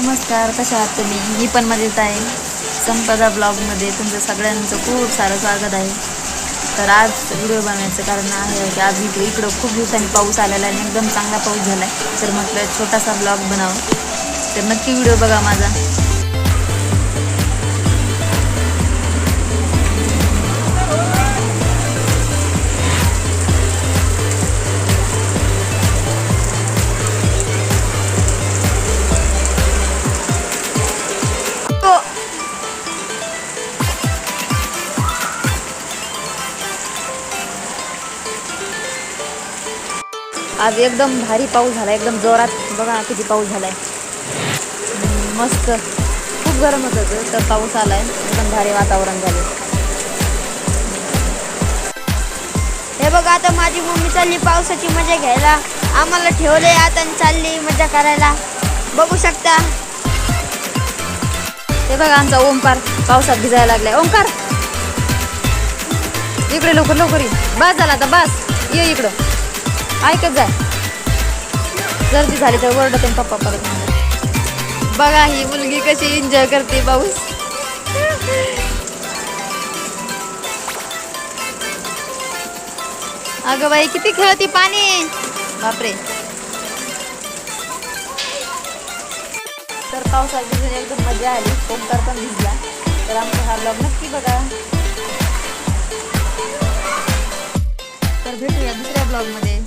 नमस्कार कशा आहात तुम्ही? मी पण मजेत आहे. संपदा ब्लॉगमध्ये तुमचं सगळ्यांचं खूप सारं स्वागत आहे. तर आज व्हिडिओ बनवायचं कारण आहे की आज इकडे इकडं खूप दिवसांनी पाऊस आलेला आहे आणि एकदम चांगला पाऊस झाला आहे तर म्हटलं छोटासा ब्लॉग बनावं तर नक्की व्हिडिओ बघा माझा. आज एकदम भारी पाऊस झाला एकदम जोरात. बघा किती पाऊस झालाय. मस्त. खूप गरम होत होतं तर पाऊस आलाय. एकदम भारी वातावरण झालं हे बघा आता माझी मम्मी चालली पावसाची मजा घ्यायला. आम्हाला ठेवले आता आणि चालली मजा करायला. बघू शकता. हे बघा आमचा ओंकार पावसात भिजायला लागलाय. ओंकार! इकडे लवकर लवकर ये. बस झाला आता बस. ये इकडं. ऐकत जाय गर्दी झाली तर ओरडते पप्पा परत बघा ही मुलगी कशी एन्जॉय करते पाऊस. अगं बाई किती खेळती पाणी. बापरे. तर पावसात भिजून एकदम मजा आली. ओंकार पण भिजला. तर आमचा हा ब्लॉग नक्की बघा. तर भेटूया दुसऱ्या ब्लॉगमध्ये